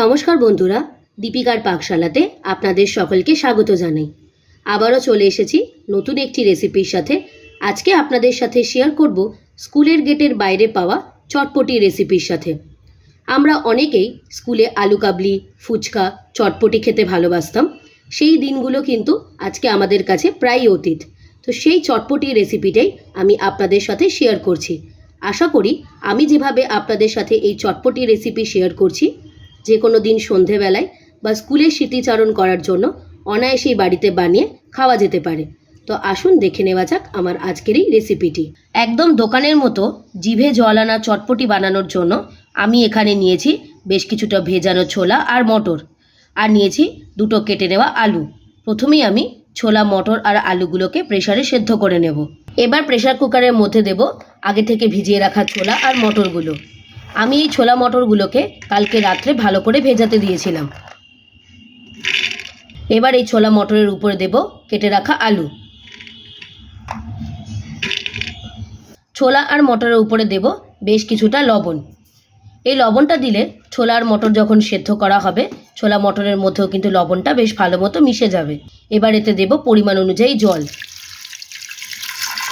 নমস্কার বন্ধুরা, দীপিকার পাকশালাতে আপনাদের সকলকে স্বাগত জানাই। আবারও চলে এসেছি নতুন একটি রেসিপির সাথে। আজকে আপনাদের সাথে শেয়ার করব স্কুলের গেটের বাইরে পাওয়া চটপটি রেসিপির সাথে। আমরা অনেকেই স্কুলে আলু কাবলি, ফুচকা, চটপটি খেতে ভালোবাসতাম। সেই দিনগুলো কিন্তু আজকে আমাদের কাছে প্রায় অতীত। তো সেই চটপটি রেসিপিটাই আমি আপনাদের সাথে শেয়ার করছি। আশা করি আমি যেভাবে আপনাদের সাথে এই চটপটি রেসিপি শেয়ার করছি যে কোনো দিন সন্ধেবেলায় বা স্কুলে স্মৃতিচারণ করার জন্য অনায়াসেই বাড়িতে বানিয়ে খাওয়া যেতে পারে। তো আসুন দেখে নেওয়া যাক আমার আজকের এই রেসিপিটি। একদম দোকানের মতো জিভে জল আনা চটপটি বানানোর জন্য আমি এখানে নিয়েছি বেশ কিছুটা ভেজানো ছোলা আর মটর। আর নিয়েছি দুটো কেটে নেওয়া আলু। প্রথমেই আমি ছোলা, মটর আর আলুগুলোকে প্রেসারে সেদ্ধ করে নেব। এবার প্রেশার কুকারের মধ্যে দেব আগে থেকে ভিজিয়ে রাখা ছোলা আর মটরগুলো। আমি এই ছোলা মটরগুলোকে কালকে রাত্রে ভালো করে ভেজাতে দিয়েছিলাম। এবার এই ছোলা মটরের উপরে দেব কেটে রাখা আলু। ছোলা আর মটরের উপরে দেব বেশ কিছুটা লবণ। এই লবণটা দিলে ছোলা আর মটর যখন সেদ্ধ করা হবে, ছোলা মটরের মধ্যেও কিন্তু লবণটা বেশ ভালো মতো মিশে যাবে। এবার এতে দেব পরিমাণ অনুযায়ী জল।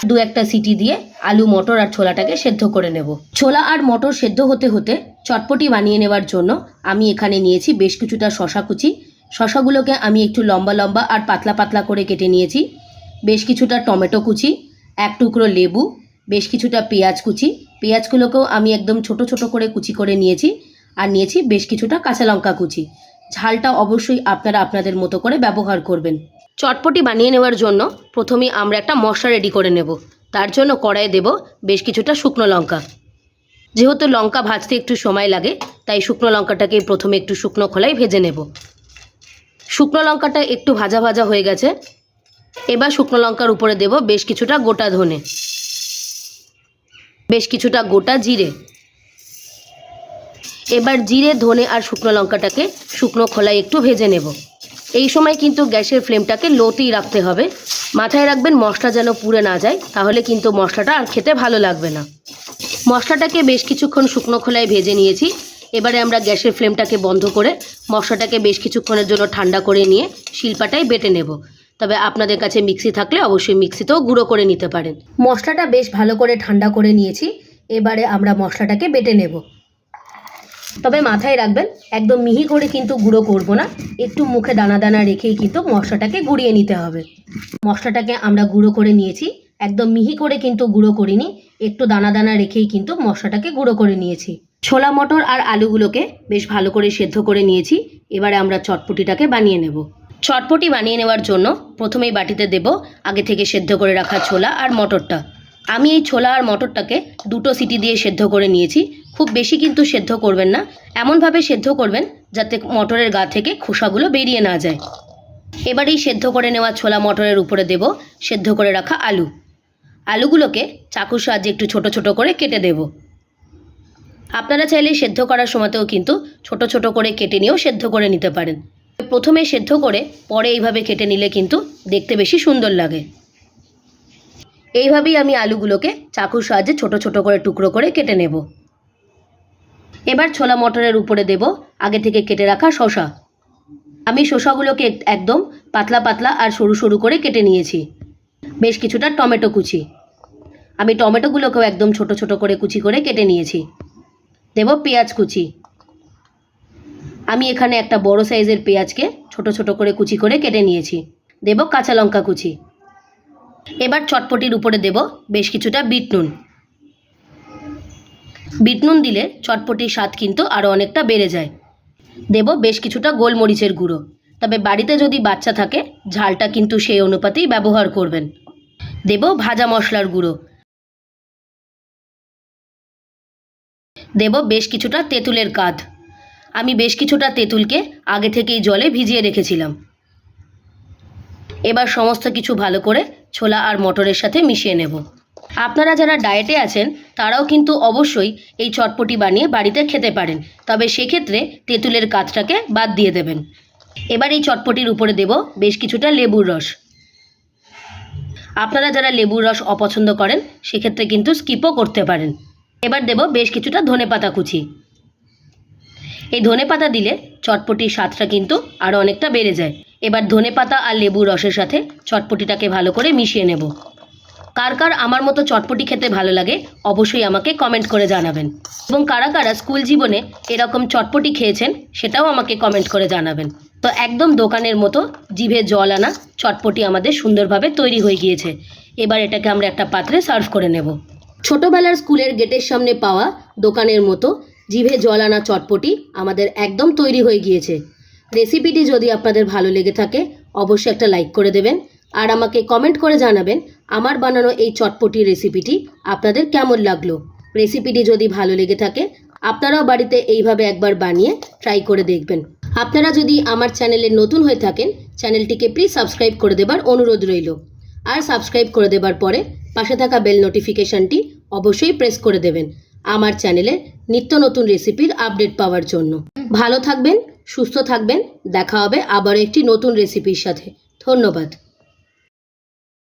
দু একটা সিটি দিয়ে আলু, মটর আর ছোলাটাকে সেদ্ধ করে নেব। ছোলা আর মটর সেদ্ধ হতে হতে চটপটি বানিয়ে নেওয়ার জন্য আমি এখানে নিয়েছি বেশ কিছুটা শশা কুচি। শশাগুলোকে আমি একটু লম্বা লম্বা আর পাতলা পাতলা করে কেটে নিয়েছি। বেশ কিছুটা টমেটো কুচি, এক টুকরো লেবু, বেশ কিছুটা পেঁয়াজ কুচি। পেঁয়াজগুলোকেও আমি একদম ছোট ছোট করে কুচি করে নিয়েছি আর নিয়েছি বেশ কিছুটা কাঁচা লঙ্কা কুচি। ঝালটা অবশ্যই আপনারা আপনাদের মতো করে ব্যবহার করবেন। চটপটি বানিয়ে নেওয়ার জন্য প্রথমেই আমরা একটা মশলা রেডি করে নেব। তার জন্য কড়াইয়ে দেব বেশ কিছুটা শুকনো লঙ্কা। যেহেতু লঙ্কা ভাজতে একটু সময় লাগে, তাই শুকনো লঙ্কাটাকে প্রথমে একটু শুকনো খোলাই ভেজে নেব। শুকনো লঙ্কাটা একটু ভাজা ভাজা হয়ে গেছে। এবার শুকনো লঙ্কার উপরে দেব বেশ কিছুটা গোটা ধনে। বেশ কিছুটা গোটা জিরে। এবার জিরে, ধনে আর শুকনো লঙ্কাটাকে শুকনো খোলায় একটু ভেজে নেব। এই সময় কিন্তু গ্যাসের ফ্লেমটাকে লোতেই রাখতে হবে। মাথায় রাখবেন মশলা যেন পুড়ে না যায়, তাহলে কিন্তু মশলাটা আর খেতে ভালো লাগবে না। মশলাটাকে বেশ কিছুক্ষণ শুকনো খোলায় ভেজে নিয়েছি। এবারে আমরা গ্যাসের ফ্লেমটাকে বন্ধ করে মশলাটাকে বেশ কিছুক্ষণের জন্য ঠান্ডা করে নিয়ে শিলপাটায় বেটে নেব। তবে আপনাদের কাছে মিক্সি থাকলে অবশ্যই মিক্সিতেও গুঁড়ো করে নিতে পারেন। মশলাটা বেশ ভালো করে ঠান্ডা করে নিয়েছি। এবারে আমরা মশলাটাকে বেটে নেব। তবে মাথায় রাখবেন, একদম মিহি করে কিন্তু গুঁড়ো করব না। একটু মুখে দানা দানা রেখেই কিন্তু মশলাটাকে গুঁড়িয়ে নিতে হবে। মশলাটাকে আমরা গুঁড়ো করে নিয়েছি, একদম মিহি করে কিন্তু গুঁড়ো করিনি, একটু দানা দানা রেখেই কিন্তু মশলাটাকে গুঁড়ো করে নিয়েছি। ছোলা মটর আর আলুগুলোকে বেশ ভালো করে সেদ্ধ করে নিয়েছি, এবারে আমরা চটপটিটাকে বানিয়ে নেব। চটপটি বানিয়ে নেওয়ার জন্য প্রথমেই বাটিতে দেব আগে থেকে সেদ্ধ করে রাখা ছোলা আর মটরটা। আমি এই ছোলা আর মটরটাকে দুটো সিটি দিয়ে সেদ্ধ করে নিয়েছি খুব বেশি কিন্তু সেদ্ধ করবেন না। এমনভাবে সেদ্ধ করবেন যাতে মটরের গা থেকে খোসাগুলো বেরিয়ে না যায়। এবার এই সেদ্ধ করে নেওয়া ছোলা মটরের উপরে দেব সেদ্ধ করে রাখা আলু। আলুগুলোকে চাকুর সাহায্যে একটু ছোট ছোট করে কেটে দেব। আপনারা চাইলে সেদ্ধ করার সময়তেও কিন্তু ছোট ছোট করে কেটে নিয়েও সেদ্ধ করে নিতে পারেন। প্রথমে সেদ্ধ করে পরে এইভাবে কেটে নিলে কিন্তু দেখতে বেশি সুন্দর লাগে। এইভাবেই আমি আলুগুলোকে চাকুর সাহায্যে ছোট ছোট করে টুকরো করে কেটে নেব। এবার ছোলা মটরের উপরে দেব আগে থেকে কেটে রাখা শশা আমি শশাগুলোকে একদম পাতলা পাতলা আর সরু সরু করে কেটে নিয়েছি। বেশ কিছুটা টমেটো কুচি। আমি টমেটোগুলোকেও একদম ছোট ছোট করে কুচি করে কেটে নিয়েছি। দেব পেঁয়াজ কুচি। আমি এখানে একটা বড় সাইজের পেঁয়াজকে ছোট ছোট করে কুচি করে কেটে নিয়েছি। দেব কাঁচা লঙ্কা কুচি। এবার চটপটির উপরে দেব বেশ কিছুটা বিট নুন। বিট নুন দিলে চটপটির স্বাদ কিন্তু আরও অনেকটা বেড়ে যায়। দেব বেশ কিছুটা গোলমরিচের গুঁড়ো। তবে বাড়িতে যদি বাচ্চা থাকে, ঝালটা কিন্তু সেই অনুপাতেই ব্যবহার করবেন। দেব ভাজা মশলার গুঁড়ো। দেব বেশ কিছুটা তেঁতুলের কাঁধ আমি বেশ কিছুটা তেঁতুলকে আগে থেকেই জলে ভিজিয়ে রেখেছিলাম। এবার সমস্ত কিছু ভালো করে ছোলা আর মটরের সাথে মিশিয়ে নেব। আপনারা যারা ডায়েটে আছেন, তারাও কিন্তু অবশ্যই এই চটপটি বানিয়ে বাড়িতে খেতে পারেন। তবে সেক্ষেত্রে তেঁতুলের কাতটাকে বাদ দিয়ে দেবেন। এবার এই চটপটির উপরে দেব বেশ কিছুটা লেবুর রস। আপনারা যারা লেবুর রস অপছন্দ করেন, সেক্ষেত্রে কিন্তু স্কিপও করতে পারেন। এবার দেব বেশ কিছুটা ধনেপাতা কুচি। এই ধনে পাতা দিলে চটপটির স্বাদটা কিন্তু আরও অনেকটা বেড়ে যায়। এবার ধনে পাতা আর লেবুর রসের সাথে চটপটিটাকে ভালো করে মিশিয়ে নেব। কার কার আমার মতো চটপটি খেতে ভালো লাগে, অবশ্যই আমাকে কমেন্ট করে জানাবেন। এবং কারা কারা স্কুল জীবনে এরকম চটপটি খেয়েছেন, সেটাও আমাকে কমেন্ট করে জানাবেন। তো একদম দোকানের মতো জিভে জল আনা চটপটি আমাদের সুন্দরভাবে তৈরি হয়ে গিয়েছে। এবার এটাকে আমরা একটা পাত্রে সার্ভ করে নেব। ছোটোবেলার স্কুলের গেটের সামনে পাওয়া দোকানের মতো জিভে জল আনা চটপটি আমাদের একদম তৈরি হয়ে গিয়েছে। রেসিপিটি যদি আপনাদের ভালো লেগে থাকে, অবশ্যই একটা লাইক করে দেবেন। আর আমাকে কমেন্ট করে জানাবেন আমার বানানো এই চটপটি রেসিপিটি আপনাদের কেমন লাগল? রেসিপিটি যদি ভালো লেগে থাকে, আপনারাও বাড়িতে এইভাবে একবার বানিয়ে ট্রাই করে দেখবেন। আপনারা যদি আমার চ্যানেলে নতুন হয়ে থাকেন, চ্যানেলটিকে প্লিজ সাবস্ক্রাইব করে দেবার অনুরোধ রইল। আর সাবস্ক্রাইব করে দেবার পরে পাশে থাকা বেল নোটিফিকেশনটি অবশ্যই প্রেস করে দেবেন আমার চ্যানেলে নিত্য নতুন রেসিপির আপডেট পাওয়ার জন্য। ভালো থাকবেন, সুস্থ থাকবেন, দেখা হবে আবার একটি নতুন রেসিপির সাথে। ধন্যবাদ।